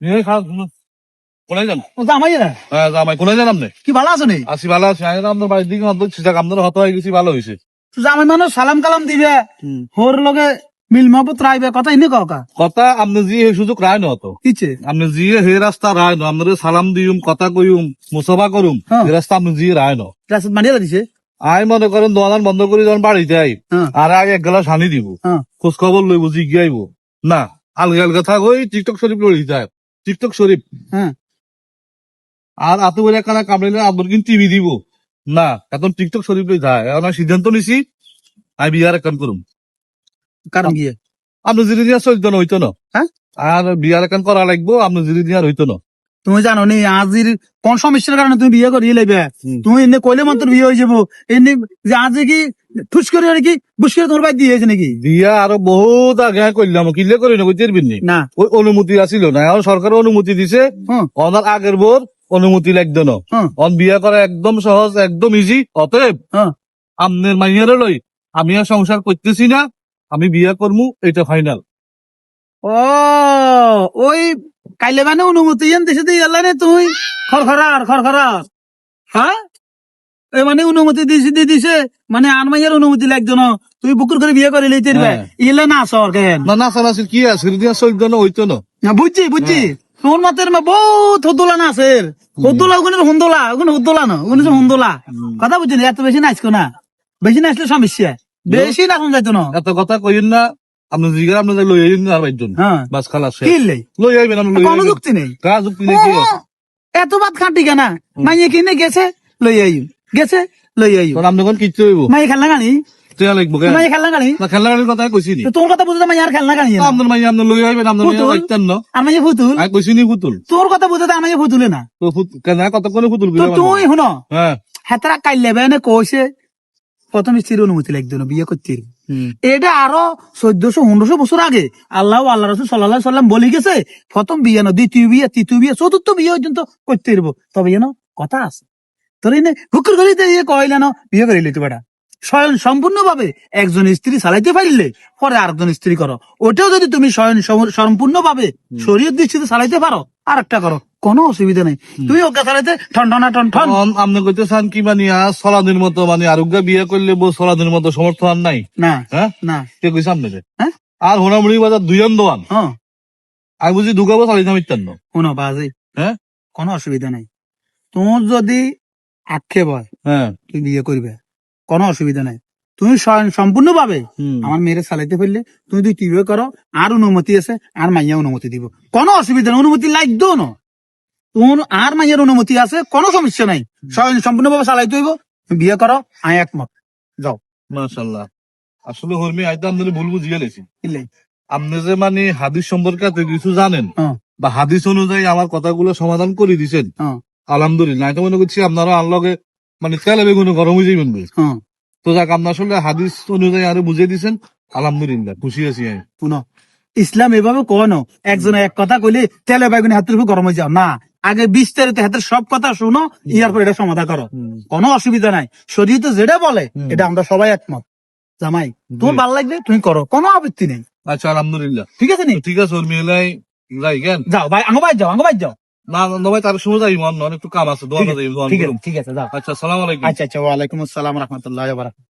এই খারাপ কোনায় যান ও জামাই না। হ্যাঁ জামাই কোনায় যান আপনি কি ভালো আছো নি? আসি ভালো আছি আমি আপনার বাড়ির দিকে অন্তত চিন্তা আপনার হত হয়ে গেছি ভালো হয়েছে তো জামাই মানুষ সালাম কালাম দিবে। হোর লগে মিল মহবত রাইবে কথা ইনে কাকা কথা আপনি জি এই সুযোগ রায় নত কিছে আপনি জি হে রাস্তা রায় ন আপনার সালাম দিউম কথা কইম মুসফা করুম। এই রাস্তা আপনি জি রায় ন মানিয়ে দিছে আই মনে করেন দোকান বন্ধ করে যখন বাড়িতে আই আর আগে এক গেলা সানি দিব। খোঁজ খবর লইব জিজ্ঞাইব না আলগা আলগা থাক ওই টিকটক শরীফ লড়ি যায় টিকটক শরীফ। হ্যাঁ। আর আত বলে কানা কামড়াইলে আপনার কিন্তু টিভি দিব। না এখন টিকটক শরীফ লই যায় এখন আমি সিদ্ধান্ত নিছি আমি বিয়ার এখন করুম। কারণ গিয়ে আপনি যদি দিয়া চলতো হইতো না? হ্যাঁ? আর বিয়ার এখন করা লাগবো আপনি যদি দিয়া হইতো না? তুমি জানো নি আজির কোন সমস্যার কারণে তুমি বিয়ে করিয়ে লাইবে? তুমি এনে কইলে মাত্র বিয়ে হয়ে যাব। এনে যে আজি কি ঠুস করে কি বুস করে তোমার বাই দিয়ে হয়েছে নাকি? বিয়া আরও বহুত আগে করলাম কিলে করি না কইতে পারবি না? ওই অনুমতি আসিল না এখন সরকার অনুমতি দিছে। ওনার আগের বোর অনুমতি লাগতো না? অন বিয়া করা একদম সহজ একদম ইজি অতএব আমনের মাইয়ারে লই আমি আর সংসার করতেছি না আমি বিয়া করমু এটা ফাইনাল ও ওই কাইলে মানে অনুমতি এন দেশে দিয়ে গেল না তুই? খরখরার খরখরার হ্যাঁ? এই মানে অনুমতি দিছে দিয়ে দিছে। মানে আনমাইয়ের অনুমতি লাগতো না। তুই বুকুর করে বিয়ে করে লইতে হ্যাঁ। ইলে না সর কেন? না না সালাসিল কি আছে? দিয়া চলতো না হইতো না। না, বুঝছি বুঝছি। তোর মাতের মা বহুত হদ্দোলা না আছে হদ্দোলা ওখানে হুন্দোলা ওখানে হদ্দোলা না ওখানে হুন্দোলা কথা বুঝছি না, এত বেশি নাচকো না। বেশি নাচলে সমস্যা। বেশি নাচন যাইতো না। এত কথা কইন না। আপনি জিগার আপনি লই আইন আর বাইজন হ্যাঁ। বাস খালাস লই? আইবেন আপনি লই কোনো যুক্তি নেই। কাজ যুক্তি নেই এত বাদ খাটি কেনা? মাইয়ে কিনে গেছে? লই গেছে? লই আইম তখন আপনি কোন কিচ্ছু হইব? মাইয়ে খেলনা গানি লাগবো মাইয়ে খেলনা গানি না খেলার কথা কইছি নি। তোর কথা বুঝতে আর খেলনা গানি না। আপনার মাইয়া আপনি লই আইবেন আপনার মাইয়া পুতুল। লাগতেন না আর মাইয়ে ফুতুল আমি কইছি নি পুতুল। তোর কথা বুঝতে ফুতুলে না। তো ফুত- কেন? কত কোন পুতুল তুই শুনো। হ্যাঁ। হেতারা কাইলে বেনে কইছে প্রথম স্ত্রীর অনুমতি লাগতো না বিয়ে করতে। এটা আরও চোদ্দশো পনেরোশো বছর আগে আল্লাহ আল্লাহ রসুল সাল্লাহ সাল্লাম বলে গেছে প্রথম বিয়ে না দ্বিতীয় বিয়ে তৃতীয় বিয়ে চতুর্থ বিয়ে পর্যন্ত করতে পারব তবে যেন কথা আছে। তোর এনে হুকুর করিতে ইয়ে কইলে না বিয়ে করে লিতে বেটা স্বয়ং সম্পূর্ণ ভাবে একজন স্ত্রী চালাইতে পারিলে পরে আরেকজন স্ত্রী করো। ওটাও যদি তুমি স্বয়ং সম্পূর্ণ ভাবে শরীর দৃষ্টিতে চালাইতে পারো আর একটা করো। কোনো অসুবিধা নেই। তুমি ওকে চালাইতে ঠন ঠনা আপনি কইতে চান কি মানে সলাদিন মতো মানে আরোগ্য বিয়ে করলে বউ সলাদিন মতো সমর্থ আর নাই? না হ্যাঁ? না। কে কইছে আপনি হ্যাঁ? আর হোনামুড়ি বাজার দুইজন দোয়ান হ্যাঁ আমি বুঝি দুগাবো চালিয়ে মিত্তান না কোনো বাজে। হ্যাঁ? কোনো অসুবিধা নাই। তোমার যদি আক্ষেপ হয় হ্যাঁ। তুই বিয়ে করবে। কোনো অসুবিধা নাই। তুমি সম্পূর্ণ ভাবে হুম। আমার মেয়েরে চালাইতে পারলে তুমি দুই টিভিও করো আর অনুমতি আছে আর মাইয়া অনুমতি দিব। কোনো অসুবিধা নেই। অনুমতি লাগতো না। আর মাইয়ার অনুমতি আছে কোনো সমস্যা নাই। সম্পূর্ণ ভাবে চালাইতে হইব বিয়ে করো আয় একমত। যাও। মাশাল্লাহ আসলে হর্মি আইতো আপনাদের ভুল বুঝিয়ে লেছি। আপনি যে মানে হাদিস সম্পর্কে এত কিছু জানেন বা হাদিস অনুযায়ী আমার কথাগুলো সমাধান করে দিছেন আলহামদুলিল্লাহ। আমি মনে করছি আপনারা আনলগে মানে তেলে বেগুনে গরম হয়ে যাবেন। তো যাক আপনার আসলে হাদিস অনুযায়ী আরও বুঝিয়ে দিছেন আলহামদুলিল্লাহ খুশি আছি আমি। ইসলাম এভাবে কোনো একজনে এক কথা কইলে তেলে বেগুনি উপর গরম হয়ে যাও। না আগে বিস্তারিত হাতের সব কথা শুনো ইয়ার পর এটা সমাধান করো। কোনো অসুবিধা নাই। শরীর তো যেটা বলে এটা আমরা সবাই একমত। জামাই তোমার ভালো লাগবে তুমি করো কোনো আপত্তি নেই। আচ্ছা আলহামদুলিল্লাহ। ঠিক আছে নি? ঠিক আছে ওর মেলাই যাই কেন? যাও ভাই আঙ্গ ভাই যাও আঙ্গ ভাই যাও। না না ভাই তার সময় যাই মন একটু কাম আছে দোয়া যাই ঠিক আছে ঠিক আছে যাও। আচ্ছা সালাম আলাইকুম। আচ্ছা আচ্ছা ওয়ালাইকুম আসসালাম রহমতুল্লাহ বারাকাতুহু।